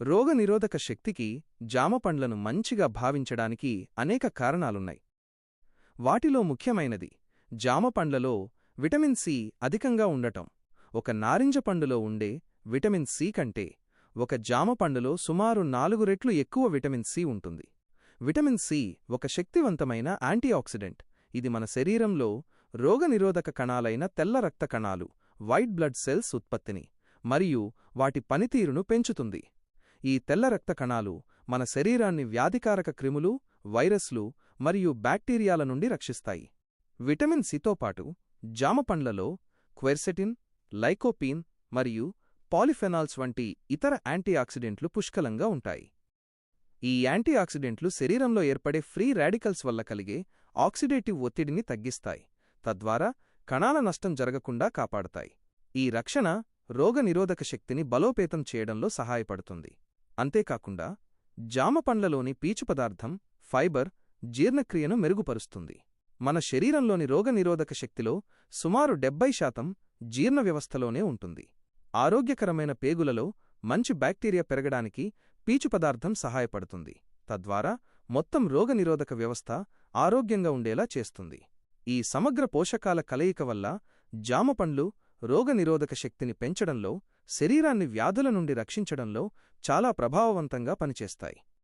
రోగనిరోధక శక్తికి జామ పండ్లను మంచిగా భావించడానికి అనేక కారణాలున్నాయి. వాటిలో ముఖ్యమైనది జామ పండ్లలో విటమిన్ సి అధికంగా ఉండటం. ఒక నారింజ పండులో ఉండే విటమిన్ సి కంటే ఒక జామ పండులో సుమారు నాలుగు రెట్లు ఎక్కువ విటమిన్ సి ఉంటుంది. విటమిన్ సి ఒక శక్తివంతమైన యాంటీఆక్సిడెంట్. ఇది మన శరీరంలో రోగనిరోధక కణాలైన తెల్ల రక్త కణాలు వైట్ బ్లడ్ సెల్స్ ఉత్పత్తిని మరియు వాటి పనితీరును పెంచుతుంది. ఈ తెల్ల రక్త కణాలు మన శరీరాన్ని వ్యాధికారక క్రిములు వైరస్లు మరియు బ్యాక్టీరియాల నుండి రక్షిస్తాయి. విటమిన్ సితో పాటు జామ పండ్లలో క్వెర్సెటిన్ లైకోపీన్ మరియు పాలిఫెనాల్స్ వంటి ఇతర యాంటీఆక్సిడెంట్లు పుష్కలంగా ఉంటాయి. ఈ యాంటీఆక్సిడెంట్లు శరీరంలో ఏర్పడే ఫ్రీ రాడికల్స్ వల్ల కలిగే ఆక్సిడేటివ్ ఒత్తిడిని తగ్గిస్తాయి తద్వారా కణాల నష్టం జరగకుండా కాపాడతాయి. ఈ రక్షణ రోగనిరోధక శక్తిని బలోపేతం చేయడంలో సహాయపడుతుంది. అంతేకాకుండా జామ పండ్లలోని పీచు పదార్థం ఫైబర్ జీర్ణక్రియను మెరుగుపరుస్తుంది. మన శరీరంలోని రోగనిరోధక శక్తిలో సుమారు డెబ్బై శాతం జీర్ణ వ్యవస్థలోనే ఉంటుంది. ఆరోగ్యకరమైన పేగులలో మంచి బ్యాక్టీరియా పెరగడానికి పీచు పదార్థం సహాయపడుతుంది. తద్వారా మొత్తం రోగనిరోధక వ్యవస్థ ఆరోగ్యంగా ఉండేలా చేస్తుంది. ఈ సమగ్ర పోషకాల కలయిక వల్ల జామ పండ్లు రోగనిరోధక శక్తిని పెంచడంలో శరీరాన్ని వ్యాధుల నుండి రక్షించడంలో చాలా ప్రభావవంతంగా పనిచేస్తాయి.